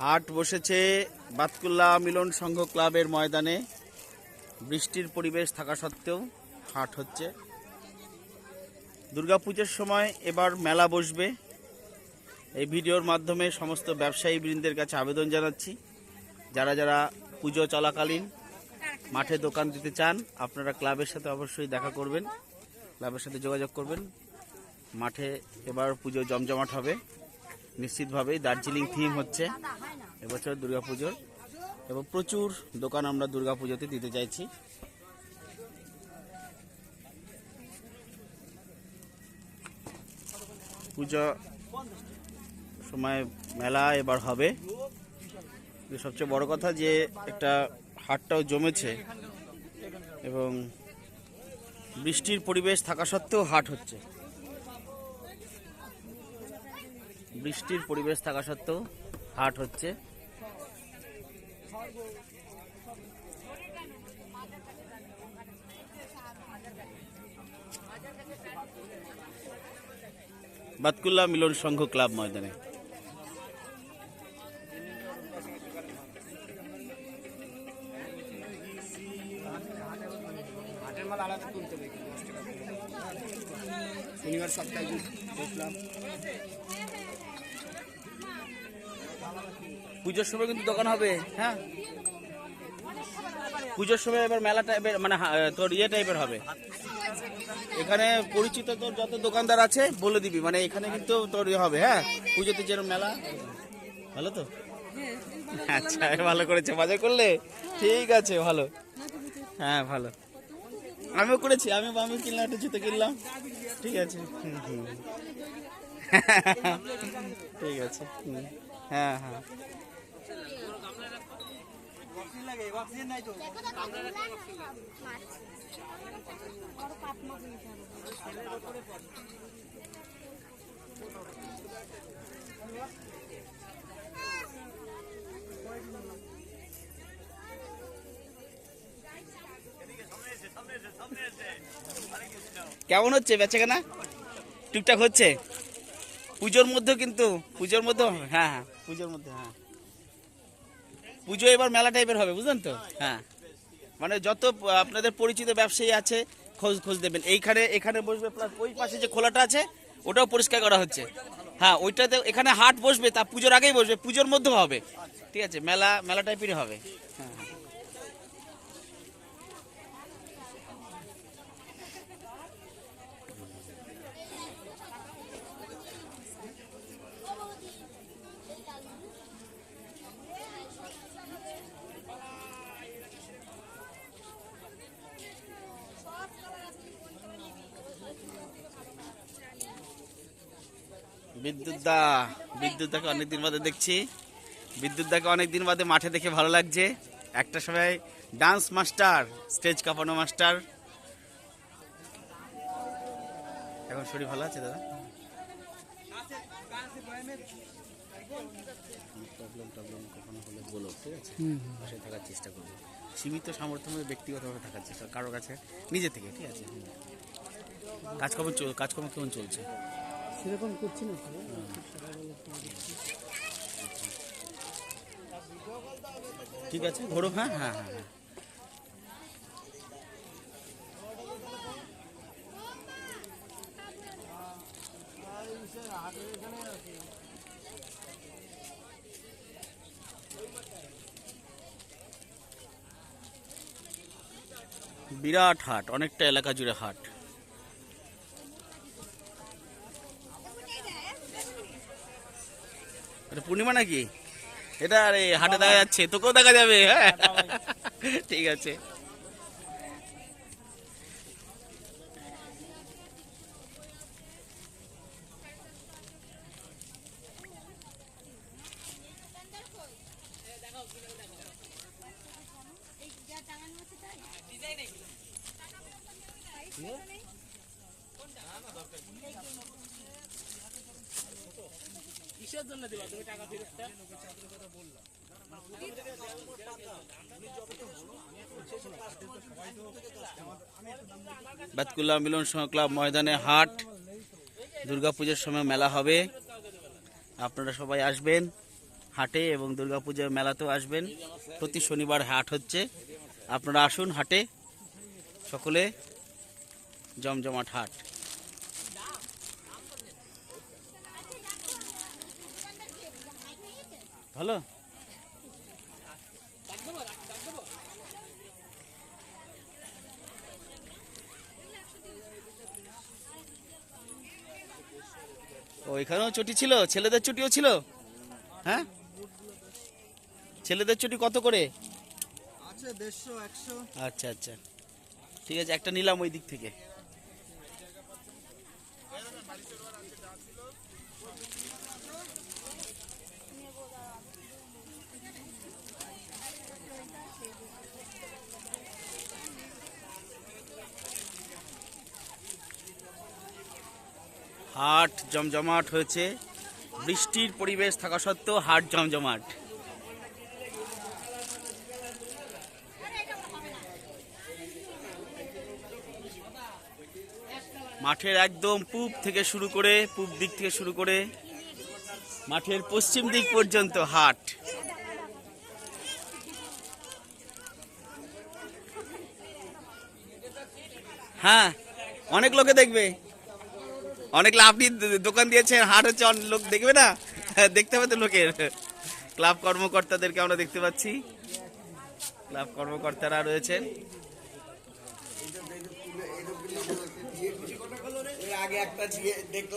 হাট বসেছে বাতকুল্লা মিলন সংঘ ক্লাবের ময়দানে। বৃষ্টির পরিবেশ থাকা সত্ত্বেও হাট হচ্ছে। দুর্গাপুজোর সময় এবার মেলা বসবে। এই ভিডিওর মাধ্যমে সমস্ত ব্যবসায়ী বৃন্দের কাছে আবেদন জানাচ্ছি। যারা যারা পুজো চলাকালীন মাঠে দোকান দিতে চান, আপনারা ক্লাবের সাথে অবশ্যই দেখা করবেন। ক্লাবের সাথে যোগাযোগ করবেন। মাঠে এবার পুজো জমজমাট হবে। নিশ্চিতভাবেই দার্জিলিং থিম হচ্ছে এবছর দুর্গাপুজোর। এবং প্রচুর দোকান আমরা দুর্গাপুজোতে দিতে চাইছি। পুজো সময় মেলা এবার হবে। সবচেয়ে বড় কথা যে একটা হাটটাও জমেছে এবং বৃষ্টির পরিবেশ থাকা সত্ত্বেও হাট হচ্ছে। বৃষ্টির পরিবেশ থাকা সত্ত্বেও হাট হচ্ছে। বাতকুল্লা মিলন সংঘ ক্লাব ময়দানে। শনিবার সপ্তাহে দেখলাম। পুজোর সময় কিন্তু দোকান হবে হ্যাঁ? পুজোর সময় এবার মেলা টাইপের মানে তোর ইয়ে টাইপের হবে। এখানে পরিচিত তোর যত দোকানদার আছে, বলে দিবি মানে এখানে কিন্তু তোর ইয়ে হবে হ্যাঁ? পুজোতে যেরকম মেলা। ভালো তো? আচ্ছা ভালো করেছে বাজার করলে? ঠিক আছে, ভালো। হ্যাঁ ভালো। আমিও করেছি, আমি আমি কিনলাম, একটা জুতো কিনলাম। ঠিক আছে। ঠিক আছে হ্যাঁ হ্যাঁ। হ্যাঁ কেমন হচ্ছে বেচাকেনা? টুকটাক হচ্ছে? পুজোর মধ্যে কিন্তু, পুজোর মধ্যে হ্যাঁ হ্যাঁ পুজোর মধ্যে হ্যাঁ। পুজো এবার মেলা টাইপের হবে, বুঝলেন তো? হ্যাঁ। মানে যত আপনাদের পরিচিত ব্যবসায়ী আছে, খোঁজ খোঁজ দেবেন। এইখানে, এখানে বসবে প্লাস ওই পাশে যে খোলাটা আছে, ওটাও পরিষ্কার করা হচ্ছে। হ্যাঁ ওইটাতে এখানে হাট বসবে, তা পুজোর আগেই বসবে, পুজোর মধ্যেও হবে। ঠিক আছে, মেলা মেলা টাইপেরই হবে হ্যাঁ হ্যাঁ। বিদ্যুৎ দা বিদ্যুৎ দাকে অনেকদিন বাদে দেখছি। বিদ্যুৎ দাকে অনেকদিন বাদে মাঠে দেখে ভালো লাগছে। একটা সময় ডান্স মাস্টার স্টেজ কাঁপানো মাস্টার। এখন শরীর ভালো আছে দাদা? প্রবলেম টবলেম কখনো হলে বলো ঠিক আছে? পাশে থাকার চেষ্টা করব। সীমিত সামর্থ্য মধ্যে ব্যক্তিগতভাবে থাকার চেষ্টা কারোর কাছে নিজে থেকে ঠিক আছে? কাজকর্ম চল- কাজকর্ম কেমন চলছে? সেরকম করছি না ঠিক আছে ঘোরো হ্যাঁ হ্যাঁ হ্যাঁ হ্যাঁ। বিরাট হাট, অনেকটা এলাকা জুড়ে হাট পূর্ণিমা নাকি? এটা আরে হাটে দেখা যাচ্ছে তোকেও দেখা যাবে হ্যাঁ। ঠিক আছে। কিসের জন্য দিবা? তুমি টাকা ফেরতটা বাতকুল্লা মিলন সংঘ ক্লাব ময়দানে হাট, দুর্গাপূজার সময় মেলা হবে। আপনারা সবাই আসবেন হাটে এবং দুর্গাপূজার মেলাতেও আসবেন। প্রতি শনিবার হাট হচ্ছে। আপনারা আসুন হাটে। সকলে জমজমাট হাট। ভালো? ও এখানেও চটি ছিল? ছেলেদের চটিও ছিল? হ্যাঁ? ছেলেদের চটি কত করে? আচ্ছা আচ্ছা। ঠিক আছে একটা নিলাম ওই দিক থেকে। হাট জমজমাট হয়েছে। বৃষ্টির পরিবেশ থাকা সত্ত্বেও হাট জমজমাট। মাঠের একদম পূব থেকে শুরু করে, পূব দিক থেকে শুরু করে মাঠের পশ্চিম দিক পর্যন্ত হাট। হ্যাঁ অনেক লোকে দেখবে অনেক আপনি দোকান দিয়েছেন হাট হচ্ছে অনেক লোক দেখবে না হ্যাঁ, দেখতে হবে তো লোকের ক্লাব কর্মকর্তাদেরকে আমরা দেখতে পাচ্ছি ক্লাব কর্মকর্তারা রয়েছেন আগে একটা দেখলাম